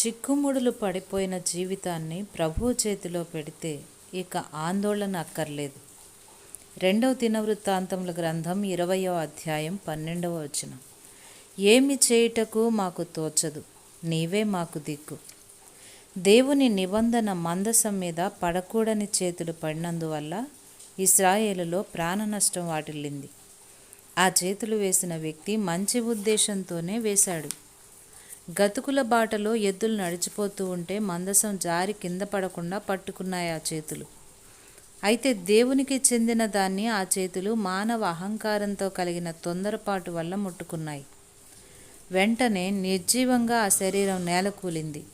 చిక్కుముడులు పడిపోయిన జీవితాన్ని ప్రభు చేతిలో పెడితే ఇక ఆందోళన అక్కర్లేదు. రెండవ దినవృత్తాంతముల గ్రంథం ఇరవయో అధ్యాయం పన్నెండవ వచనం. ఏమి చేయుటకు మాకు తోచదు నీవే మాకు దిక్కు. దేవుని నిబంధన మందసం మీద పడకూడని చేతులు పడినందువల్ల ఇస్రాయేలులో ప్రాణ నష్టం వాటిల్లింది. ఆ చేతులు వేసిన వ్యక్తి మంచి ఉద్దేశంతోనే వేశాడు. గతుకుల బాటలో ఎద్దులు నడిచిపోతూ ఉంటే మందసం జారి కింద పడకుండా పట్టుకున్నాయి ఆ చేతులు. అయితే దేవునికి చెందిన దాన్ని ఆ చేతులు మానవ అహంకారంతో కలిగిన తొందరపాటు వల్ల ముట్టుకున్నాయి. వెంటనే నిర్జీవంగా ఆ శరీరం నేలకూలింది.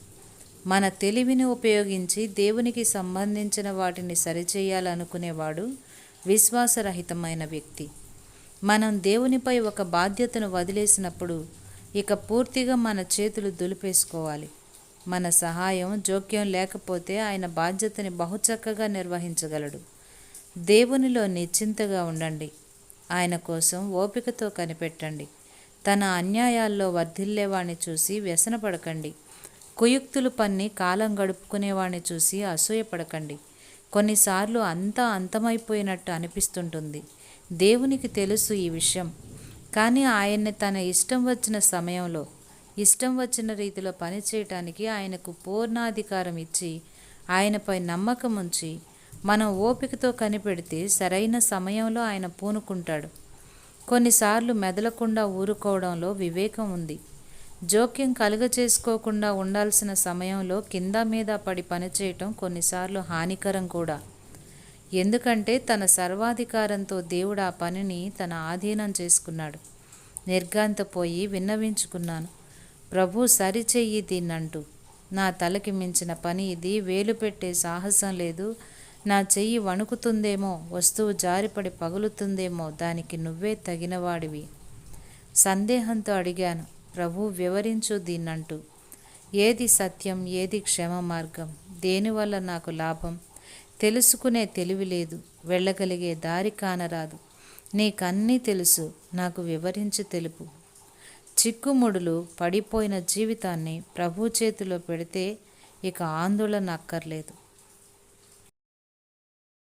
మన తెలివిని ఉపయోగించి దేవునికి సంబంధించిన వాటిని సరిచేయాలనుకునేవాడు విశ్వాసరహితమైన వ్యక్తి. మనం దేవునిపై ఒక బాధ్యతను వదిలేసినప్పుడు ఇక పూర్తిగా మన చేతులు దులిపేసుకోవాలి. మన సహాయం జోక్యం లేకపోతే ఆయన బాధ్యతని బహుచక్కగా నిర్వహించగలడు. దేవునిలో నిశ్చింతగా ఉండండి. ఆయన కోసం ఓపికతో కనిపెట్టండి. తన అన్యాయాల్లో వర్ధిల్లేవాణ్ణి చూసి వ్యసనపడకండి. కుయుక్తులు పన్ని కాలం గడుపుకునేవాణ్ణి చూసి అసూయపడకండి. కొన్నిసార్లు అంతా అంతమైపోయినట్టు అనిపిస్తుంటుంది. దేవునికి తెలుసు ఈ విషయం. కానీ ఆయన్ని తన ఇష్టం వచ్చిన సమయంలో ఇష్టం వచ్చిన రీతిలో పనిచేయటానికి ఆయనకు పూర్ణాధికారం ఇచ్చి ఆయనపై నమ్మకం ఉంచి మనం ఓపికతో కనిపెడితే సరైన సమయంలో ఆయన పూనుకుంటాడు. కొన్నిసార్లు మెదలకుండా ఊరుకోవడంలో వివేకం ఉంది. జోక్యం కలుగ చేసుకోకుండా ఉండాల్సిన సమయంలో కింద మీద పడి పనిచేయటం కొన్నిసార్లు హానికరం కూడా. ఎందుకంటే తన సర్వాధికారంతో దేవుడు ఆ పనిని తన ఆధీనం చేసుకున్నాడు. నిర్గాంతపోయి విన్నవించుకున్నాను. ప్రభు సరిచెయ్యి దీన్నంటూ. నా తలకి మించిన పని ఇది వేలు పెట్టే సాహసం లేదు. నా చెయ్యి వణుకుతుందేమో వస్తువు జారిపడి పగులుతుందేమో దానికి నువ్వే తగినవాడివి. సందేహంతో అడిగాను ప్రభు వివరించు దీన్నంటూ. ఏది సత్యం ఏది క్షమ మార్గం? దేనివల్ల నాకు లాభం? తెలుసుకునే తెలివి లేదు. వెళ్ళగలిగే దారి కానరాదు. నీకన్నీ తెలుసు. నాకు వివరించి తెలుపు. చిక్కుముడులు పడిపోయిన జీవితాన్ని ప్రభు చేతిలో పెడితే ఇక ఆందోళన అక్కర్లేదు.